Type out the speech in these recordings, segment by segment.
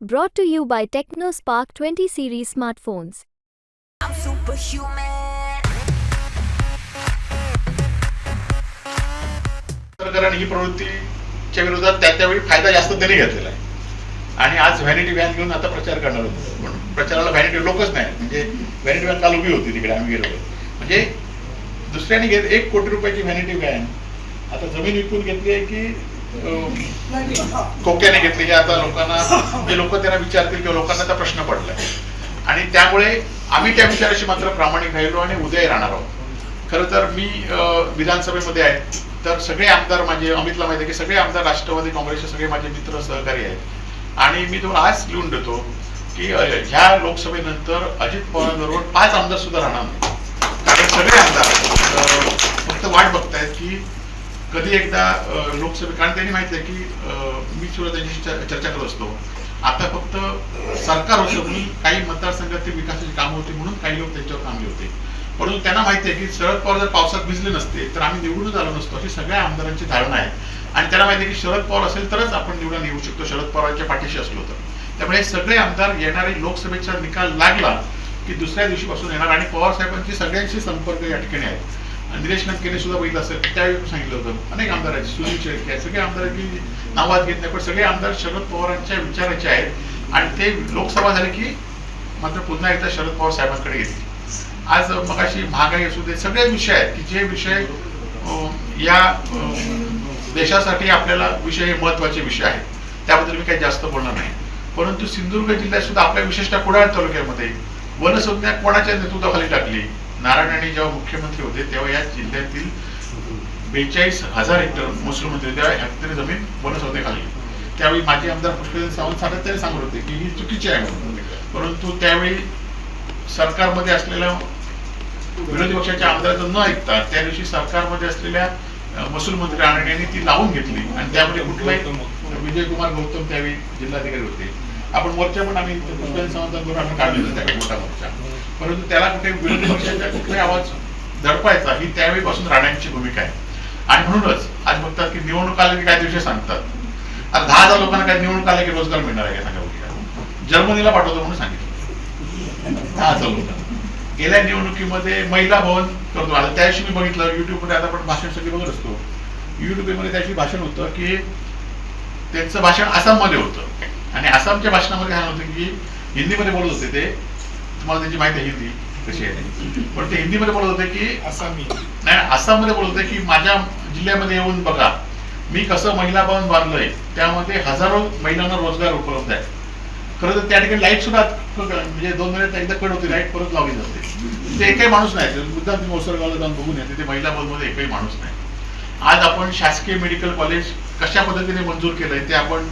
Brought to you by TechnoSpark 20 series smartphones. I'm superhuman. कारण ही प्रवृत्तीच्या विरोधात त्या त्यावेळी फायदा जास्त त्यांनी घेतलेला आहे आणि आज व्हॅनिटी व्हॅन घेऊन आता प्रचार करणार होतो म्हणून प्रचाराला व्हॅनिटी लोकच नाही म्हणजे व्हॅनिटी व्हॅन काल उभी होती तिकडे आम्ही गेलो म्हणजे दुसऱ्याने घेत एक कोटी रुपयाची व्हॅनिटी व्हॅन आता जमीन विकून घेतली आहे की खोक्याने घेतले घेतली की आता लोकांना जे लोक त्यांना विचारतील किंवा लोकांना त्या प्रश्न पडलाय. आणि त्यामुळे आम्ही त्या विचाराशी मात्र प्रामाणिक राहिलो आणि उद्याही राहणार आहोत. खरं तर मी विधानसभेमध्ये आहे. तर सगळे आमदार माझे अमितला माहिती आहे की सगळे आमदार राष्ट्रवादी काँग्रेसचे सगळे माझे मित्र सहकारी आहेत. आणि मी तुम्हाला आज लिहून देतो की ह्या लोकसभेनंतर अजित पवारांबरोबर पाच आमदार सुद्धा राहणार नाही कारण सगळे आमदार फक्त वाट बघतायत की कधी एकदा लोकसभे कारण त्यांनी माहिती आहे की मी सुद्धा त्यांच्याशी चर्चा करत असतो. आता फक्त सरकार होतं म्हणून काही मतदारसंघातील विकासाची कामं होती म्हणून काही लोक त्यांच्यावर थांबले होते. परंतु त्यांना माहिती आहे की शरद पवार जर पावसात भिजले नसते तर आम्ही निवडूनच आलो नसतो अशी सगळ्या आमदारांची धारणा आहे. आणि त्यांना माहिती आहे की शरद पवार असेल तरच आपण निवडून येऊ शकतो. शरद पवारांच्या पाठीशी असलो तर. त्यामुळे हे सगळे आमदार येणारे लोकसभेचा निकाल लागला की दुसऱ्या दिवशीपासून येणार. आणि पवार साहेबांची सगळ्यांशी संपर्क या ठिकाणी आहेत निलेश लंकेने सुद्धा बघितलं असेल त्यावेळी सांगितलं होतं. अनेक आमदारांची सुनील शेळके सगळे आमदारांची नावात घेत नाही पण सगळे आमदार शरद पवारांच्या विचाराचे आहेत. आणि ते लोकसभा झाले की मात्र पुन्हा एकदा शरद पवार साहेबांकडे येतील आज मगाशी महागाई असू दे सगळे विषय आहेत की जे विषय या देशासाठी आपल्याला विषय हे महत्त्वाचे विषय आहेत. त्याबद्दल मी काही जास्त बोलणार नाही. परंतु सिंधुदुर्ग जिल्ह्यात सुद्धा आपल्या विशेषतः कुडाळ तालुक्यामध्ये वनसंज्ञा कोणाच्या नेतृत्वाखाली टाकली? नारायण राणे जेव्हा मुख्यमंत्री होते तेव्हा या जिल्ह्यातील बेचाळीस हजार हेक्टर महसूल मंत्री तेव्हा हेक्टर जमीन वनसंस्थेखाली त्यावेळी माजी आमदार पुष्कळ सावंत सातत्याने सांगत होते की ही चुकीची आहे म्हणून. परंतु त्यावेळी सरकारमध्ये असलेल्या विरोधी पक्षाच्या आमदाराचं न ऐकता त्या दिवशी सरकारमध्ये असलेल्या महसूल मंत्री राणे यांनी ती लावून घेतली. आणि त्यामध्ये कुठलाही विजय कुमार गौतम त्यावेळी जिल्हाधिकारी होते. आपण मोर्चा पण आम्ही पुष्कळ आम्ही काढलेला मोठा मोर्चा. परंतु त्याला कुठे विरोधी पक्षाचा कुठलाही आवाज दडपायचा ही त्यावेळीपासून राणांची भूमिका आहे. आणि म्हणूनच आज बघतात की निवडणूक आले की काय दिवशी सांगतात. आता दहा हजार लोकांना काय निवडणूक आले की रोजगार मिळणार आहे का सांगा जर्मनीला पाठवतो म्हणून सांगितलं. दहा हजार लोकांना गेल्या निवडणुकीमध्ये महिला भवन करतो. आता त्याशी मी बघितलं युट्यूबमध्ये आता आपण भाषण सगळे बघत असतो. युट्यूबमध्ये त्याशी भाषण होतं की त्यांचं भाषण आसाममध्ये होतं. आणि आसामच्या भाषणामध्ये काय होतं की हिंदीमध्ये बोलत होते ते. तुम्हाला त्यांची माहिती आहे हिंदी कशी आहे. पण ते हिंदीमध्ये बोलत होते की आसामी. नाही आसाममध्ये बोलत होते की माझ्या जिल्ह्यामध्ये येऊन बघा. मी कसं महिला भवन बांधलंय त्यामध्ये हजारो महिलांना रोजगार उपलब्ध आहे. खरं तर त्या ठिकाणी लाइट सुद्धा म्हणजे दोन महिन्यात एकदा कट होते लाइट परत लावली जाते. ते एकही माणूस नाही मुद्दा तुम्ही ओसरगावला जाऊन बघून येते ते महिला भवनमध्ये एकही माणूस नाही. आज आपण शासकीय मेडिकल कॉलेज कशा पद्धतीने मंजूर केलंय ते आपण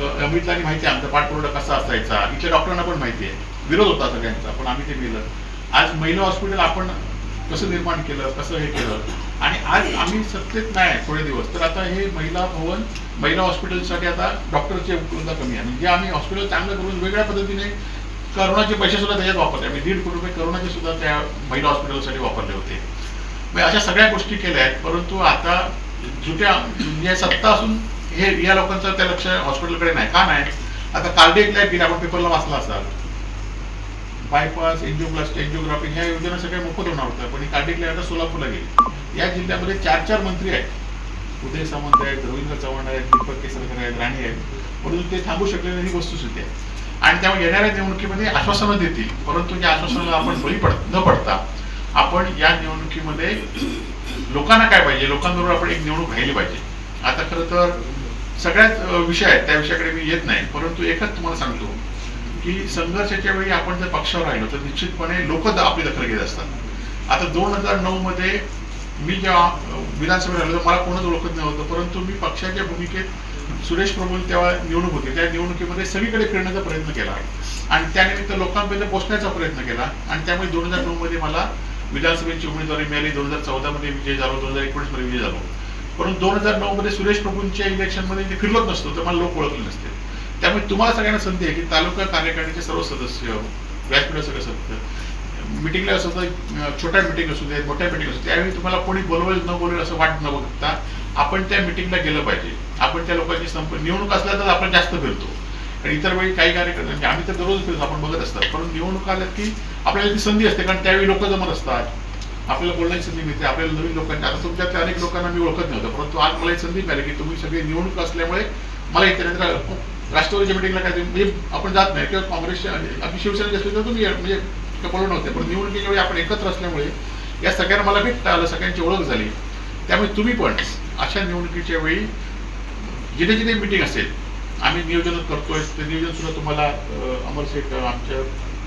आणि माहिती आहे आमचा पाठपुरवठा कसा असायचा? इथल्या डॉक्टरांना पण माहिती आहे. विरोध होता सगळ्यांचा पण आम्ही ते केलं. आज महिला हॉस्पिटल आपण कसं निर्माण केलं कसं हे केलं? आणि आज आम्ही सत्तेत नाही थोडे दिवस. तर आता हे महिला भवन महिला हॉस्पिटलसाठी आता डॉक्टरची उपलब्धता कमी आहे. म्हणजे आम्ही हॉस्पिटल चांगलं करून वेगळ्या पद्धतीने करोनाचे पैसे सुद्धा त्याच्यात वापरले. आम्ही दीड कोटी रुपये करोनाचे सुद्धा त्या महिला हॉस्पिटलसाठी वापरले होते. म्हणजे अशा सगळ्या गोष्टी केल्या आहेत परंतु आता जुट्या म्हणजे सत्ता असून हे या लोकांचं त्या लक्ष हॉस्पिटलकडे नाही. का नाही? आता कार्डिक लाईफ गेली आपण पेपरला वाचला असाल. बायपास एन्जिओप्लास्टी एन्जिओग्राफी ह्या योजना सगळ्या मोफत होणार होत्या पण कार्डिक लाईफ आता सोलापूरला गेली. या जिल्ह्यामध्ये चार चार मंत्री आहेत. उदय सामंत आहेत रवींद्र चव्हाण आहेत दीपक केसरकर आहेत राणे आहेत. परंतु ते थांबू शकले नाही ही वस्तुस्थिती आहे. आणि त्यामुळे येणाऱ्या निवडणुकीमध्ये आश्वासनं देतील. परंतु या आश्वासनाला आपण बळी पड न पडता आपण या निवडणुकीमध्ये लोकांना काय पाहिजे? लोकांबरोबर आपण एक निवडणूक घ्यायली पाहिजे. आता खरं तर सगळ्याच विषय आहेत त्या विषयाकडे मी येत नाही. परंतु एकच तुम्हाला सांगतो की संघर्षाच्या वेळी आपण जर पक्षावर राहिलो तर निश्चितपणे लोक आपली दखल घेत असतात. आता दोन हजार नऊ मध्ये मी जेव्हा विधानसभेत राहिलो तर मला कोणच ओळखत नव्हतं परंतु मी पक्षाच्या भूमिकेत सुरेश प्रभू तेव्हा निवडणूक होती. त्या निवडणुकीमध्ये सगळीकडे फिरण्याचा प्रयत्न केला. आणि त्यानिमित्त लोकांपर्यंत पोचण्याचा प्रयत्न केला. आणि त्यामुळे दोन हजार नऊ मध्ये मला विधानसभेची उमेदवारी मिळाली. दोन हजार चौदा मध्ये विजय झालो. दोन हजार एकोणीसमध्ये विजय झालो. परंतु दोन हजार नऊ मध्ये सुरेश प्रभूंच्या इलेक्शनमध्ये मी फिरलोच नसतो तर मला लोक ओळखले नसते. त्यामुळे तुम्हाला सगळ्यांना संधी आहे की तालुका कार्यकारिणीचे सर्व सदस्य व्यासपीठ सगळे सदस्य मिटिंगला असं तर, छोट्या मिटिंग असू दे मोठ्या मिटिंग असू त्यावेळी तुम्हाला कोणी बोलवेल न बोलवेल असं वाट न बघता आपण त्या मिटिंगला गेलं पाहिजे. आपण त्या लोकांची संप निवडणूक असल्या तर आपण जास्त फिरतो. आणि इतर वेळी काही कार्यकर्ते म्हणजे आम्ही तर दररोज फिरतो आपण बघत असतात. पण निवडणूक आल्या की आपल्याला ती संधी असते कारण त्यावेळी लोक जमत असतात. आपल्याला बोलण्याची संधी मिळते. आपल्याला नवीन लोकांच्या आता तुमच्यातल्या अनेक लोकांना मी ओळखत नव्हतं परंतु आज मला एक संधी मिळाली की तुम्ही सगळे निवडणूक असल्यामुळे मला इतर राष्ट्रवादीच्या मिटिंगला काय म्हणजे आपण जात नाही. किंवा काँग्रेसच्या आपली शिवसेनेची असली तर तुम्ही म्हणजे, म्हणजे काही बोलू नव्हते. पण निवडणुकीच्या वेळी आपण एकत्र असल्यामुळे या सगळ्यांना मला भेटता आलं सगळ्यांची ओळख झाली. त्यामुळे तुम्ही पण अशा निवडणुकीच्या वेळी जिथे जिथे मिटिंग असेल आम्ही नियोजन करतोय. ते नियोजन सुद्धा तुम्हाला अमरशेख आमच्या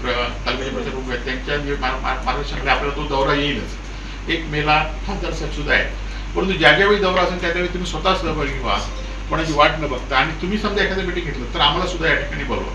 तालुक्याचे प्रचार प्रमुख आहेत त्यांच्या मार्गदर्शनाकडे आपल्याला तो दौरा येईलच. एक मेला खासदार साहेब सुद्धा आहे परंतु ज्या ज्यावेळी दौरा असेल त्या त्यावेळी तुम्ही स्वतः सहभागी व्हा. कोणाची वाट न बघता. आणि तुम्ही समजा एखादं मिटिंग घेतलं तर आम्हाला सुद्धा या ठिकाणी बोलवा.